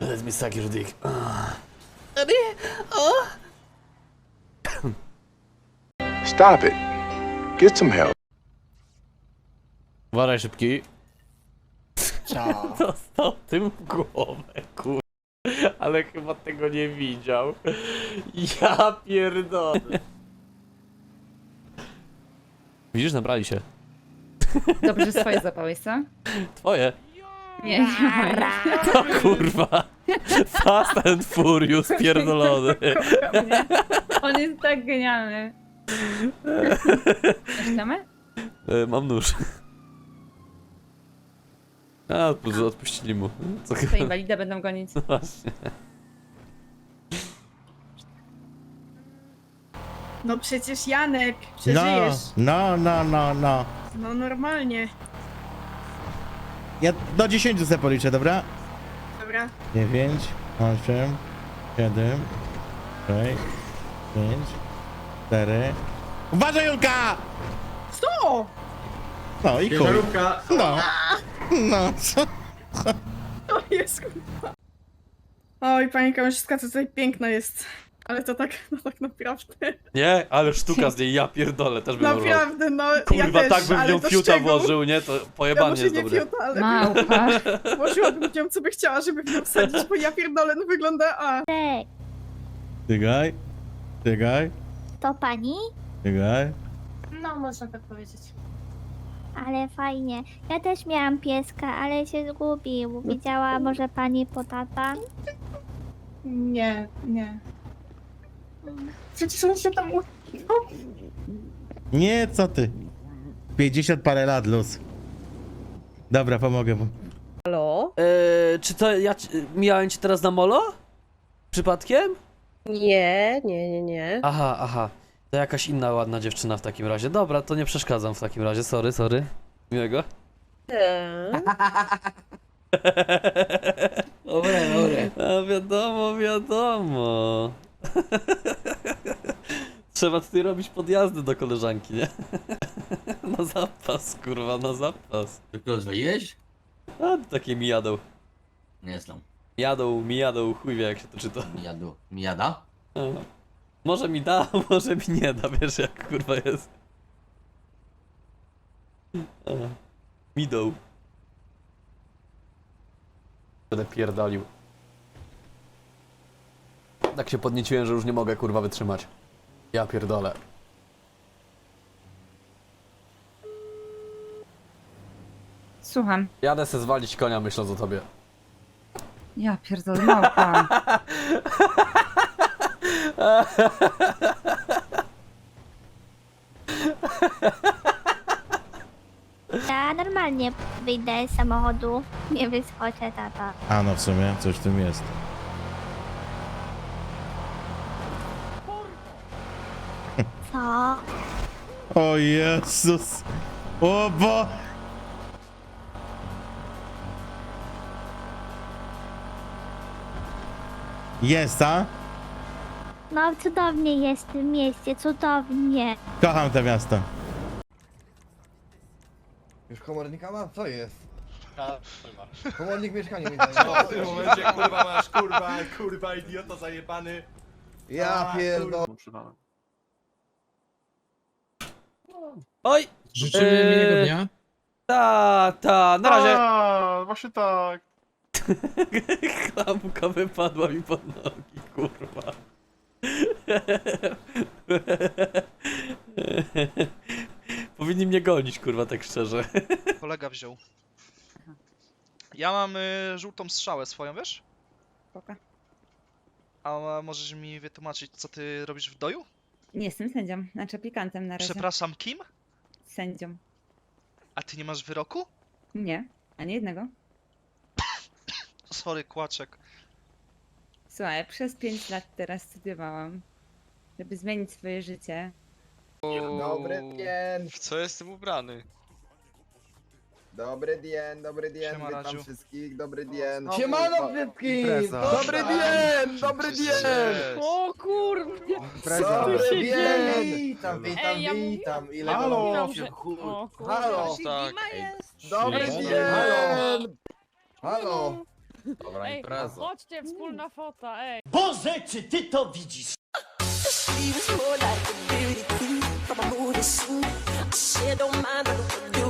me suck your dick. Stop it. Get some help. Uważaj szybki. Dostał tym w głowę, kur... Ale chyba tego nie widział. Ja pierdolę. Widzisz, nabrali się. Dobrze, że swoje zapałeś, co? Twoje. Nie, nie. To kurwa. Fast and Furious pierdolony. On jest tak genialny. Zaczynamy? E, Mam nóż. A, odpuścili mu. Co To inwalida będą gonić. Właśnie. No przecież Janek, No, przeżyjesz. no, no, no, no. No normalnie. Ja do 10 sobie policzę, dobra? Dobra. 9, 8, 7, 6, 5, 4. Uważaj, Julka! Co? No i chuj. No. No, co? To jest kurwa. Oj, pani kamerzyska, to tutaj piękna jest. Ale to tak, no tak naprawdę. Nie, ale sztuka z niej, ja pierdolę, też bym. Naprawdę, no Kurwa, ja też, tak bym w nią fiuta włożył, nie? To Ja pojebanie może jest nie dobre. fiuta, ale Małpa. włożyłabym w nią co by chciała, żeby w nią wsadzić, bo ja pierdolę, no wygląda, a. Czekaj. Czekaj. to pani? Czekaj. No, można tak powiedzieć. Ale fajnie. Ja też miałam pieska, ale się zgubił. Widziała może pani po tata? Nie, nie. Przecież on się tam... u- Nie, co ty? 50 parę lat, luz. Dobra, pomogę mu. Halo? Eee, czy to ja ci- mijałem cię teraz na molo? Przypadkiem? Nie, nie, nie, nie. Aha, aha. To jakaś inna ładna dziewczyna w takim razie. Dobra, to nie przeszkadzam w takim razie. Sorry, sorry. Miłego. Tak. Dobre, dobre. A wiadomo, wiadomo. Trzeba tutaj robić podjazdy do koleżanki, nie? Na zapas, kurwa, na zapas. Tylko rozwaliłeś? A, takie mi jadą. Nie znam. Jadą, mi jadą, chuj wie jak się to czyta. Mijadu. Mijada? Aha. Może mi da, może mi nie da, wiesz jak kurwa jest. Aha. Midą. Będę pierdolił. Tak się podnieciłem, że już nie mogę kurwa wytrzymać. Ja pierdolę. Słucham. Jadę se zwalić konia myśląc o tobie. Ja pierdolę, małpa. Ja normalnie wyjdę z samochodu. Nie wyskoczę, tata. A no w sumie, coś w tym jest. Co? O Jezus! O bo... Jest, a? No cudownie jest w tym mieście, cudownie. Kocham to miasto. Już komornika ma? Co jest? Komornik mieszkanie mi No, w tym momencie kurwa masz kurwa, kurwa idiota zajebany. Ja pierdolę. Oj! Życzymy Eee, miłego dnia. Ta, ta, na razie. A, właśnie tak. Klamka wypadła mi pod nogi, kurwa. Powinni mnie gonić, kurwa, tak szczerze. Kolega wziął. Ja mam y, żółtą strzałę swoją, wiesz? Spoko. A możesz mi wytłumaczyć, co ty robisz w doju? Nie jestem sędzią, znaczy aplikantem na razie. Przepraszam, kim? Sędzią. A ty nie masz wyroku? Nie, ani jednego. Sorry, kłaczek. Słuchaj, przez 5 lat teraz studiowałam, żeby zmienić swoje życie. Dobry dzień, W co jestem ubrany? Dobry dzień, dobry dzień, Siema, witam Radziu. wszystkich, dobry dzień. No, Siemano kurwa, wszystkim! impreza. Dobry dzień, dobry dzień! O kurwa! Dobry dzień! dzieje? Witam, witam, Ej, ja witam. Ile Halo. wam Mówiłam, że- chu- O Halo, Tak. dobry Halo. dzień! Halo! Dobra Ej, impreza. chodźcie, wspólna fota, ej. Boże, czy ty to widzisz? She was more like a beauty queen from a movie scene. She don't mind the